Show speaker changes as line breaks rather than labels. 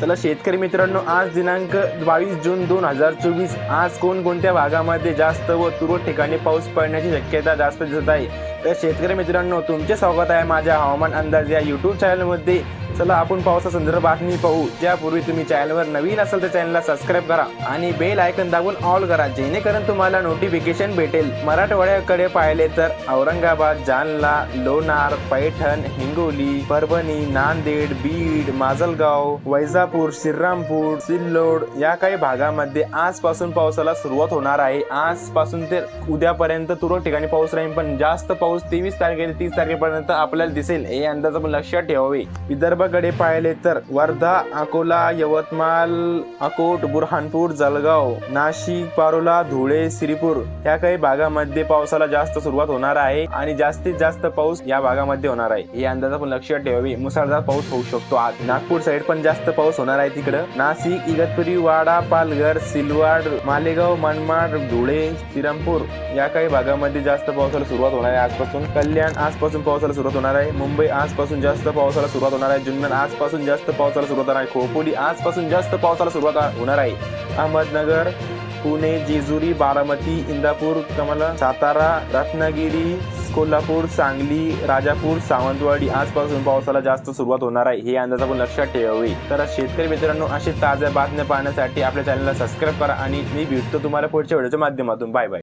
चला शेतकरी मित्रांनो आज दिनांक बावीस जून दोन हजार चोवीस. आज कोणकोणत्या भागामध्ये जास्त व तुरळक ठिकाणी पाऊस पडण्याची शक्यता जास्त दिसत आहे? तर शेतकरी मित्रांनो तुमचे स्वागत आहे माझ्या हवामान अंदाज या युट्यूब चॅनलमध्ये चला आपण पावसासंदर्भात बातमी पाहू. त्यापूर्वी तुम्ही चॅनलवर नवीन असेल तर चॅनलला सबस्क्राईब करा आणि बेल आयकन दाबून ऑल करा जेणेकरून तुम्हाला नोटिफिकेशन भेटेल. मराठवाड्याकडे पाहिले तर औरंगाबाद जालना लोणार पैठण हिंगोली परभणी नांदेड बीड माजलगाव वैजापूर श्रीरामपूर सिल्लोड या काही भागामध्ये आजपासून पावसाला सुरुवात होणार आहे. आजपासून ते उद्यापर्यंत तुरळक ठिकाणी पाऊस राहील पण जास्त पाऊस तेवीस तारखेला तीस तारखेपर्यंत आपल्याला दिसेल. हे अंदाज आपण लक्षात ठेवावे. विदर्भ विदर्भाकडे पाहिले तर वर्धा अकोला यवतमाळ अकोट बुरहानपूर जळगाव नाशिक पारोला धुळे श्रीपूर या काही भागामध्ये पावसाला जास्त सुरुवात होणार आहे आणि जास्तीत जास्त पाऊस या भागामध्ये होणार आहे. हे अंदाज आपण लक्षात ठेवावी. मुसळधार पाऊस होऊ शकतो. आज नागपूर साईड पण जास्त पाऊस होणार आहे तिकडं. नाशिक इगतपुरी वाडा पालघर सिलवाड मालेगाव मनमाड धुळे श्रीरामपूर या काही भागामध्ये जास्त पावसाला सुरुवात होणार आहे आजपासून. कल्याण आजपासून पावसाला सुरुवात होणार आहे. मुंबई आजपासून जास्त पावसाला सुरुवात होणार आहे. जुन्नर आजपासून जास्त पावसाला सुरुवात होणार आहे. खोपोली आजपासून जास्त पावसाला सुरुवात होणार आहे. अहमदनगर पुणे जेजुरी बारामती इंदापूर कमला सातारा रत्नागिरी कोल्हापूर सांगली राजापूर सावंतवाडी आजपासून पावसाला जास्त सुरुवात होणार आहे. हे अंदाज आपण लक्षात ठेवावे. तर शेतकरी मित्रांनो असे ताज्या बातम्या पाहण्यासाठी आपल्या चॅनलला सबस्क्राईब करा आणि मी भेटतो तुम्हाला पुढच्या व्हिडिओच्या माध्यमातून. Bye bye